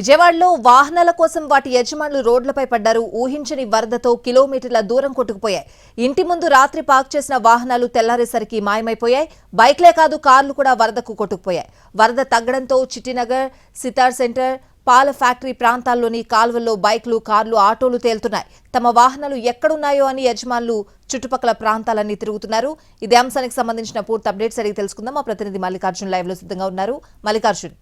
విజయవాడలో వాహనాల కోసం వాటి యజమానులు రోడ్లపై పడ్డారు. ఊహించని వరదతో కిలోమీటర్ల దూరం కొట్టుకుపోయాయి. ఇంటి ముందు రాత్రి పార్క్ చేసిన వాహనాలు తెల్లారేసరికి మాయమైపోయాయి. బైక్లే కాదు కార్లు కూడా వరదకు కొట్టుకుపోయాయి. వరద తగ్గడంతో చిట్టినగర్ సితార్ సెంటర్ పాల ఫ్యాక్టరీ ప్రాంతాల్లోని కాల్వల్లో బైక్లు కార్లు ఆటోలు తేలుతున్నాయి. తమ వాహనాలు ఎక్కడున్నాయో అని యజమానులు చుట్టుపక్కల ప్రాంతాలన్నీ తిరుగుతున్నారు. ఇదే అంశానికి సంబంధించిన పూర్తి అప్డేట్స్ అడిగి తెలుసుకుందాం. మా ప్రతినిధి మల్లికార్జున్ లైవ్లో సిద్ధంగా ఉన్నారు. మల్లికార్జున్.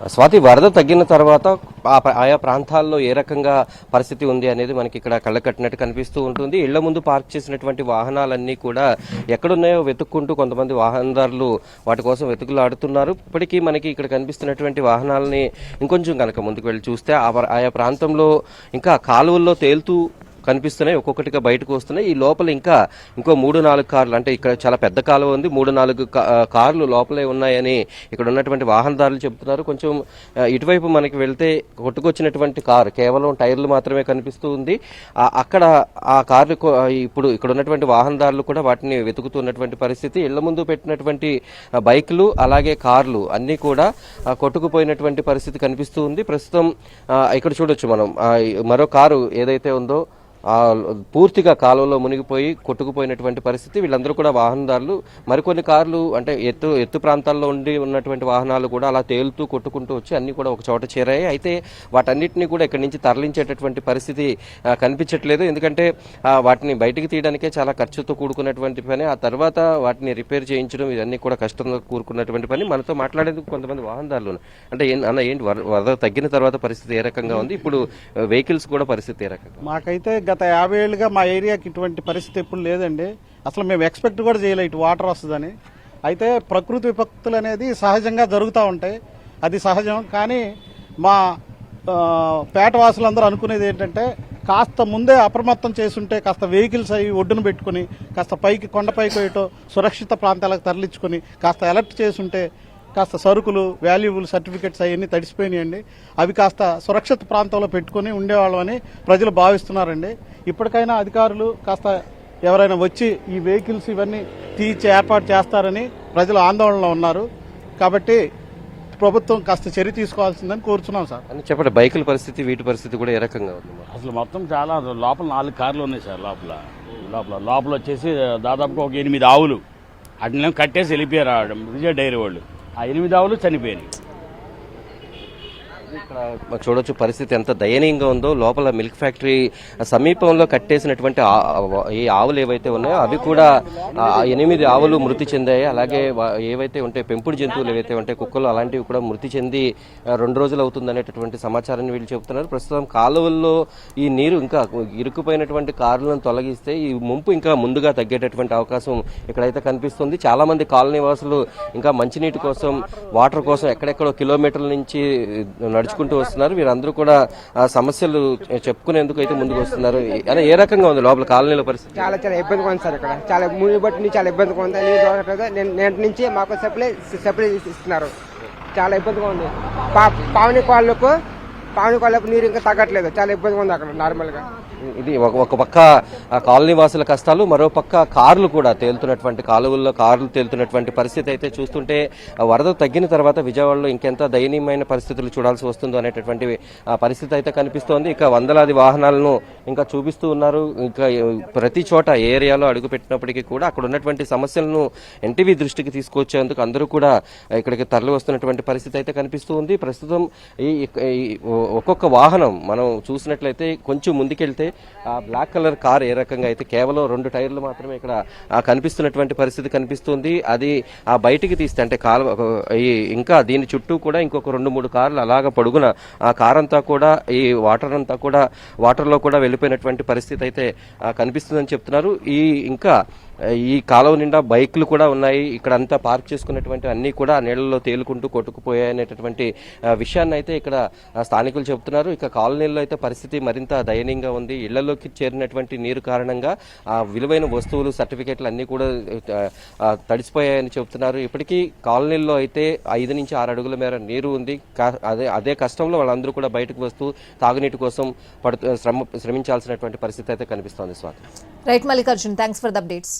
స్వాతి వరద తగ్గిన తర్వాత ఆయా ప్రాంతాల్లో ఏ రకంగా పరిస్థితి ఉంది అనేది మనకి ఇక్కడ కళ్ళకట్టినట్టు కనిపిస్తూ ఉంటుంది. ఇళ్ళ ముందు పార్క్ చేసినటువంటి వాహనాలన్నీ కూడా ఎక్కడున్నాయో వెతుక్కుంటూ కొంతమంది వాహనదారులు వాటి కోసం వెతుకులాడుతున్నారు. ఇప్పటికీ మనకి ఇక్కడ కనిపిస్తున్నటువంటి వాహనాలని ఇంకొంచెం కనుక ముందుకు వెళ్ళి చూస్తే ఆ ఆయా ప్రాంతంలో ఇంకా కాలువల్లో తేలుతూ కనిపిస్తున్నాయి ఒక్కొక్కటిగా బయటకు వస్తున్నాయి. ఈ లోపల ఇంకా ఇంకో మూడు నాలుగు కార్లు అంటే ఇక్కడ చాలా పెద్ద కాలువ ఉంది. మూడు నాలుగు కార్లు లోపలే ఉన్నాయని ఇక్కడ ఉన్నటువంటి వాహనదారులు చెబుతున్నారు. కొంచెం ఇటువైపు మనకి వెళ్తే కొట్టుకొచ్చినటువంటి కారు కేవలం టైర్లు మాత్రమే కనిపిస్తూ ఉంది. అక్కడ ఆ కార్లు ఇప్పుడు ఇక్కడ ఉన్నటువంటి వాహనదారులు కూడా వాటిని వెతుకుతున్నటువంటి పరిస్థితి. ఇళ్ళ ముందు పెట్టినటువంటి బైక్లు బైకులు అలాగే కార్లు అన్నీ కూడా కొట్టుకుపోయినటువంటి పరిస్థితి కనిపిస్తూ ఉంది. ప్రస్తుతం ఇక్కడ చూడొచ్చు మనం. మరో కారు ఏదైతే ఉందో పూర్తిగా కాలువలో మునిగిపోయి కొట్టుకుపోయినటువంటి పరిస్థితి. వీళ్ళందరూ కూడా వాహనదారులు. మరికొన్ని కార్లు అంటే ఎత్తు ఎత్తు ప్రాంతాల్లో ఉండి ఉన్నటువంటి వాహనాలు కూడా అలా తేలుతూ కొట్టుకుంటూ వచ్చి అన్నీ కూడా ఒక చోట చేరాయి. అయితే వాటన్నిటిని కూడా ఇక్కడి నుంచి తరలించేటటువంటి పరిస్థితి కనిపించట్లేదు. ఎందుకంటే వాటిని బయటికి తీయడానికే చాలా ఖర్చుతో కూడుకున్నటువంటి పని. ఆ తర్వాత వాటిని రిపేర్ చేయించడం ఇవన్నీ కూడా కష్టంతో కూరుకున్నటువంటి పని. మనతో మాట్లాడేందుకు కొంతమంది వాహనదారులు అంటే అన్న ఏంటి? వర- వరద తగ్గిన తర్వాత పరిస్థితి ఏ రకంగా ఉంది? ఇప్పుడు వెహికల్స్ కూడా పరిస్థితి ఏ రకంగా మాకైతే గత యాభై ఏళ్ళుగా మా ఏరియాకి ఇటువంటి పరిస్థితి ఎప్పుడు లేదండి. అసలు మేము ఎక్స్పెక్ట్ కూడా చేయలే ఇటు వాటర్ వస్తుందని. అయితే ప్రకృతి విపత్తులు అనేది సహజంగా జరుగుతూ ఉంటాయి. అది సహజం. కానీ మా పేట వాసులందరూ అనుకునేది ఏంటంటే కాస్త ముందే అప్రమత్తం చేసుంటే కాస్త వెహికల్స్ అవి ఒడ్డున పెట్టుకుని కాస్త పైకి కొండపైకి వేయటం సురక్షిత ప్రాంతాలకు తరలించుకొని కాస్త అలర్ట్ చేసుంటే కాస్త సరుకులు వాల్యుబుల్ సర్టిఫికెట్స్ అవన్నీ తడిసిపోయినాయండి. అవి కాస్త సురక్షిత ప్రాంతంలో పెట్టుకొని ఉండేవాళ్ళమని ప్రజలు భావిస్తున్నారండి. ఇప్పటికైనా అధికారులు కాస్త ఎవరైనా వచ్చి ఈ వెహికల్స్ ఇవన్నీ తీర్చి ఏర్పాటు చేస్తారని ప్రజలు ఆందోళనలో ఉన్నారు. కాబట్టి ప్రభుత్వం కాస్త చర్య తీసుకోవాల్సిందని కోరుచున్నాం సార్. అని చెప్పండి బైకుల పరిస్థితి వీటి పరిస్థితి కూడా ఏ రకంగా ఉంది? అసలు మొత్తం చాలా లోపల నాలుగు కార్లు ఉన్నాయి సార్ లోపల. లోపల లోపల వచ్చేసి దాదాపుగా ఒక ఎనిమిది ఆవులు. అట్లనే కట్టేసి వెళ్ళిపోయారు విజయ డైరీ వాళ్ళు. ఆ ఎనిమిది ఆవులు చనిపోయినాయి. ఇక్కడ చూడొచ్చు పరిస్థితి ఎంత దయనీయంగా ఉందో. లోపల మిల్క్ ఫ్యాక్టరీ సమీపంలో కట్టేసినటువంటి ఆ- ఈ ఆవులు ఏవైతే ఉన్నాయో అవి కూడా ఎనిమిది ఆవులు మృతి చెందాయి. అలాగే ఏవైతే ఉంటాయి పెంపుడు జంతువులు ఏవైతే ఉంటాయి కుక్కలు అలాంటివి కూడా మృతి చెంది రెండు రోజులు అవుతుంది అనేటటువంటి సమాచారాన్ని వీళ్ళు చెబుతున్నారు. ప్రస్తుతం కాలువల్లో ఈ నీరు ఇంకా ఇరుక్కుపోయినటువంటి కారులను తొలగిస్తే ఈ ముంపు ఇంకా ముందుగా తగ్గేటటువంటి అవకాశం ఇక్కడైతే కనిపిస్తుంది. చాలా మంది కాలనీ వాసులు ఇంకా మంచినీటి కోసం వాటర్ కోసం ఎక్కడెక్కడో కిలోమీటర్ల నుంచి నడుచుకుంటూ వస్తున్నారు. వీరందరూ కూడా ఆ సమస్యలు చెప్పుకునేందుకు అయితే ముందుకు వస్తున్నారు అలా ఏ రకంగా ఉంది లోపల కాలనీలో పరిస్థితి? చాలా చాలా ఇబ్బందిగా ఉంది సార్ ఇక్కడ. చాలా ముందు బట్టి నుంచి చాలా ఇబ్బందిగా ఉంది. నీరు దొరకట్లేదు నేను నేటి నుంచి మాకు సప్లై సప్లై ఇస్తున్నారు చాలా ఇబ్బందిగా ఉంది. పా పావని కోళ్ళకు పావని నీరు ఇంకా తగ్గట్లేదు చాలా ఇబ్బందిగా ఉంది అక్కడ నార్మల్గా ఇది ఒక ఒక పక్క కాలనీ వాసుల కష్టాలు మరో పక్క కార్లు కూడా తేలుతున్నటువంటి కాలువల్లో కార్లు తేలుతున్నటువంటి పరిస్థితి అయితే చూస్తుంటే వరద తగ్గిన తర్వాత విజయవాడలో ఇంకెంత దయనీయమైన పరిస్థితులు చూడాల్సి వస్తుందో అనేటటువంటి ఆ పరిస్థితి అయితే కనిపిస్తోంది. ఇక వందలాది వాహనాలను ఇంకా చూపిస్తూ ఉన్నారు. ఇంకా ప్రతి చోట ఏ ఏరియాలో అడుగు పెట్టినప్పటికీ కూడా అక్కడ ఉన్నటువంటి సమస్యలను ఎన్టీవీ దృష్టికి తీసుకొచ్చేందుకు అందరూ కూడా ఇక్కడికి తరలి వస్తున్నటువంటి పరిస్థితి అయితే కనిపిస్తూ ఉంది. ప్రస్తుతం ఈ ఒక్కొక్క వాహనం మనం చూసినట్లయితే కొంచెం ముందుకెళ్తే ఆ బ్లాక్ కలర్ కార్ ఏ రకంగా అయితే కేవలం రెండు టైర్లు మాత్రమే ఇక్కడ కనిపిస్తున్నటువంటి పరిస్థితి కనిపిస్తుంది. అది ఆ బయటికి తీస్తే అంటే కాలువ ఈ ఇంకా దీని చుట్టూ కూడా ఇంకొక రెండు మూడు కార్లు అలాగ పొడుగున ఆ కార్ అంతా కూడా ఈ వాటర్ అంతా కూడా వాటర్లో కూడా వెళ్ళిపోయినటువంటి పరిస్థితి అయితే కనిపిస్తుందని చెప్తున్నారు. ఈ ఇంకా ఈ కాలువ నిండా బైకులు కూడా ఉన్నాయి. ఇక్కడ అంతా పార్క్ చేసుకున్నటువంటి అన్ని కూడా ఆ నీళ్ళలో తేలుకుంటూ కొట్టుకుపోయాయనేటటువంటి విషయాన్ని అయితే ఇక్కడ స్థానికులు చెబుతున్నారు. ఇక కాలనీల్లో అయితే పరిస్థితి మరింత దయనీయంగా ఉంది. ఇళ్ళలోకి చేరినటువంటి నీరు కారణంగా ఆ విలువైన వస్తువులు సర్టిఫికెట్లు అన్ని కూడా తడిసిపోయాయని చెబుతున్నారు. ఇప్పటికీ కాలనీల్లో అయితే ఐదు నుంచి ఆరు అడుగుల మేర నీరు ఉంది. అదే అదే కష్టంలో వాళ్ళందరూ కూడా బయటకు వస్తూ తాగునీటి కోసం పడుతు శ్రమ శ్రమించాల్సినటువంటి పరిస్థితి అయితే కనిపిస్తోంది Swathi. Right Mallikarjun thanks for the updates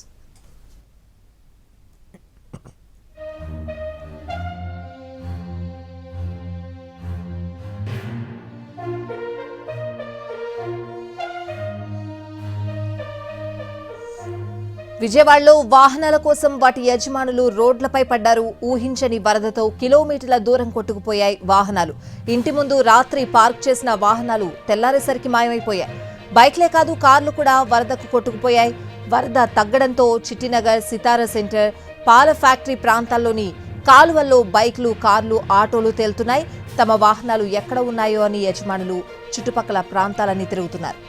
విజయవాడలో వాహనాల కోసం వాటి యజమానులు రోడ్లపై పడ్డారు. ఊహించని వరదతో కిలోమీటర్ల దూరం కొట్టుకుపోయాయి వాహనాలు. ఇంటి ముందు రాత్రి పార్క్ చేసిన వాహనాలు తెల్లారేసరికి మాయమైపోయాయి. బైక్లే కాదు కార్లు కూడా వరదకు కొట్టుకుపోయాయి. వరద తగ్గడంతో చిట్టినగర్ సితార సెంటర్ పాల ఫ్యాక్టరీ ప్రాంతాల్లోని కాలువల్లో బైక్లు కార్లు ఆటోలు తేలుతున్నాయి. తమ వాహనాలు ఎక్కడ ఉన్నాయో అని యజమానులు చుట్టుపక్కల ప్రాంతాలన్నీ తిరుగుతున్నారు.